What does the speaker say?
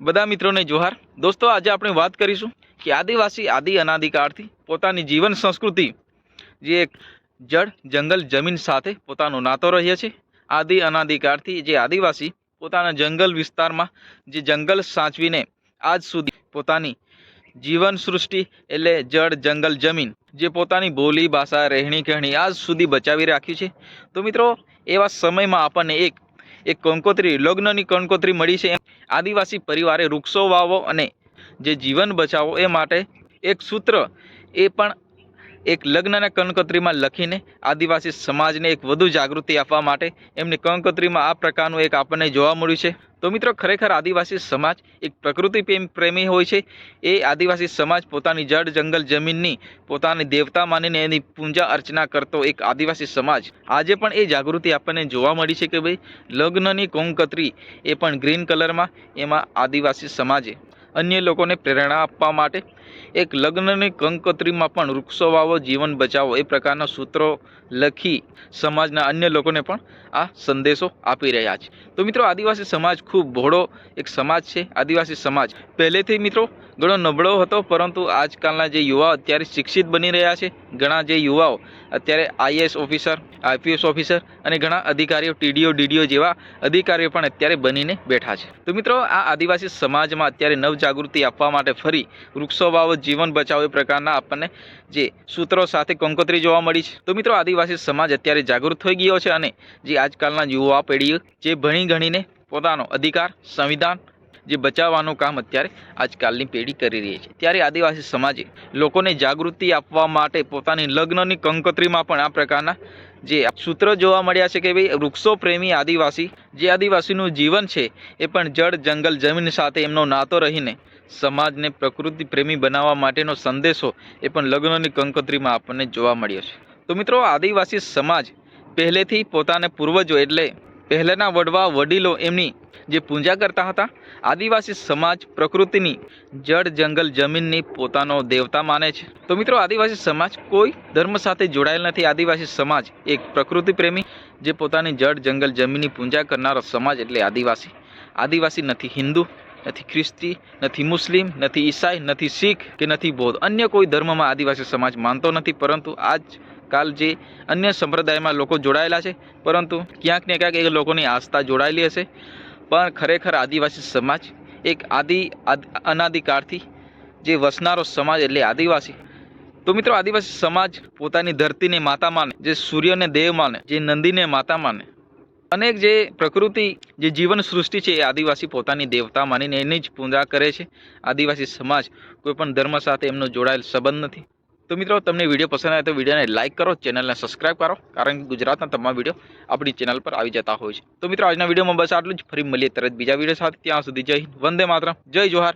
બધા મિત્રોને જોહાર. દોસ્તો, આજે આપણે વાત કરીશું કે આદિવાસી, આદિ અનાદિકાળથી પોતાની જીવન સંસ્કૃતિ, જે એક જળ, જંગલ, જમીન સાથે પોતાનો નાતો રહ્યો છે. આદિ અનાદિકાળથી જે આદિવાસી પોતાના જંગલ વિસ્તારમાં, જે જંગલ સાચવીને આજ સુધી પોતાની જીવન સૃષ્ટિ એટલે જળ, જંગલ, જમીન, જે પોતાની બોલી, ભાષા રહેણી કહેણી આજ સુધી બચાવી રાખ્યું છે. તો મિત્રો, એવા સમયમાં આપણને એક એક કંકોત્રી લગ્નની કંકોત્રી મળી છે. આદિવાસી પરિવારે વૃક્ષો વાવો અને જે જીવન બચાવો એ માટે એક સૂત્ર એ પણ એક લગ્નના કંકોત્રીમાં લખીને આદિવાસી સમાજને એક વધુ જાગૃતિ આપવા માટે એમની કંકોત્રીમાં આ પ્રકારનું એક આપણને જોવા મળ્યું છે. તો મિત્રો ખરેખર આદિવાસી સમાજ એક પ્રકૃતિ પ્રેમ હોય છે. એ આદિવાસી સમાજ પોતાની જળ, જંગલ, જમીનની પોતાની દેવતા માનીને એની પૂજા અર્ચના કરતો એક આદિવાસી સમાજ. આજે પણ એ જાગૃતિ આપણને જોવા મળી છે કે ભાઈ, લગ્નની કોંકતરી એ પણ ગ્રીન કલરમાં એમાં આદિવાસી સમાજે અન્ય લોકોને પ્રેરણા આપવા માટે એક લગ્નની કંકોત્રીમાં પણ વૃક્ષો વાવો, જીવન બચાવો, એ પ્રકારના સૂત્રો લખી સમાજના અન્ય લોકોને પણ આ સંદેશો આપી રહ્યા છે. તો મિત્રો, આદિવાસી સમાજ ખૂબ ભોળો એક સમાજ છે, આદિવાસી સમાજ. પહેલેથી મિત્રો, ઘણો નબળો હતો, પરંતુ આજકાલના જે યુવાઓ અત્યારે શિક્ષિત બની રહ્યા છે, ઘણા જે યુવાઓ, અત્યારે આઈએએસ ઓફિસર આઈપીએસ ઓફિસર અને ઘણા અધિકારીઓ ટીડીઓ ડીડીઓ જેવા અધિકારીઓ પણ અત્યારે બનીને બેઠા છે. તો મિત્રો, આ આદિવાસી સમાજમાં અત્યારે નવજાગૃતિ આપવા માટે ફરી વૃક્ષો વાવો જીવન બચાવ એ પ્રકારના આપણને જે સૂત્રો સાથે કંકોત્રી જોવા મળી છે. તો મિત્રો, આદિવાસી સમાજ અત્યારે જાગૃત થઈ ગયો છે અને જે આજકાલના યુવા પેઢી જે ભણી ગણીને પોતાનો અધિકાર, સંવિધાન જે બચાવવાનું કામ અત્યારે આજકાલની પેઢી કરી રહી છે. ત્યારે આદિવાસી સમાજે લોકોને જાગૃતિ આપવા માટે પોતાની લગ્નની કંકોત્રીમાં પણ આ પ્રકારના જે સૂત્રો જોવા મળ્યા છે કે ભાઈ, વૃક્ષો પ્રેમી આદિવાસી, જે આદિવાસીનું જીવન છે એ પણ જળ, જંગલ, જમીન સાથે એમનો નાતો રહીને સમાજને પ્રકૃતિ પ્રેમી બનાવવા માટેનો સંદેશો એ પણ લગ્નની કંકોત્રીમાં આપણને જોવા મળ્યો છે. તો મિત્રો, આદિવાસી સમાજ પહેલેથી પોતાને પૂર્વજો એટલે પહેલાંના વડવા વડીલો એમની જે પૂજા કરતા હતા, આદિવાસી સમાજ પ્રકૃતિની જળ જંગલ જમીનની પોતાનો દેવતા માને છે. તો મિત્રો, આદિવાસી સમાજ કોઈ ધર્મ સાથે જોડાયેલ નથી. આદિવાસી સમાજ એક પ્રકૃતિ પ્રેમી જે પોતાની જળ જંગલ જમીનની પૂજા કરનારો સમાજ એટલે આદિવાસી. આદિવાસી નથી, હિન્દુ નથી ખ્રિસ્તી, નથી મુસ્લિમ, નથી ઈસાઈ, નથી શીખ કે નથી બૌદ્ધ. અન્ય કોઈ ધર્મમાં આદિવાસી સમાજ માનતો નથી, પરંતુ આજ કાલ જે અન્ય સંપ્રદાયમાં લોકો જોડાયેલા છે, પરંતુ ક્યાંક ને ક્યાંક એ લોકોની આસ્થા જોડાયેલી હશે. પણ ખરેખર આદિવાસી સમાજ એક આદિ અનાદિકાળથી જે વસનારો સમાજ એટલે આદિવાસી. તો મિત્રો આદિવાસી સમાજ પોતાની ધરતીને માતા માને જે સૂર્યને દેવ માને જે નંદીને માતા માને અનેક જે પ્રકૃતિ, જે જીવન સૃષ્ટિ છે એ આદિવાસી પોતાની દેવતા માનીને એની જ પૂજા કરે છે. આદિવાસી સમાજ કોઈપણ ધર્મ સાથે એમનો જોડાયેલ સંબંધ નથી. તો મિત્રો, તમને વીડિયો પસંદ આવે તો વિડીયોને લાઇક કરો, ચેનલને સબસ્ક્રાઇબ કરો, કારણ કે ગુજરાતના તમામ વીડિયો આપણી ચેનલ પર આવી જતા હોય છે. તો મિત્રો, આજના વિડીયોમાં બસ આટલું જ. ફરી મળીએ તરત બીજા વીડિયો સાથે. ત્યાં સુધી જય વંદે માતરમ. જય જોહાર.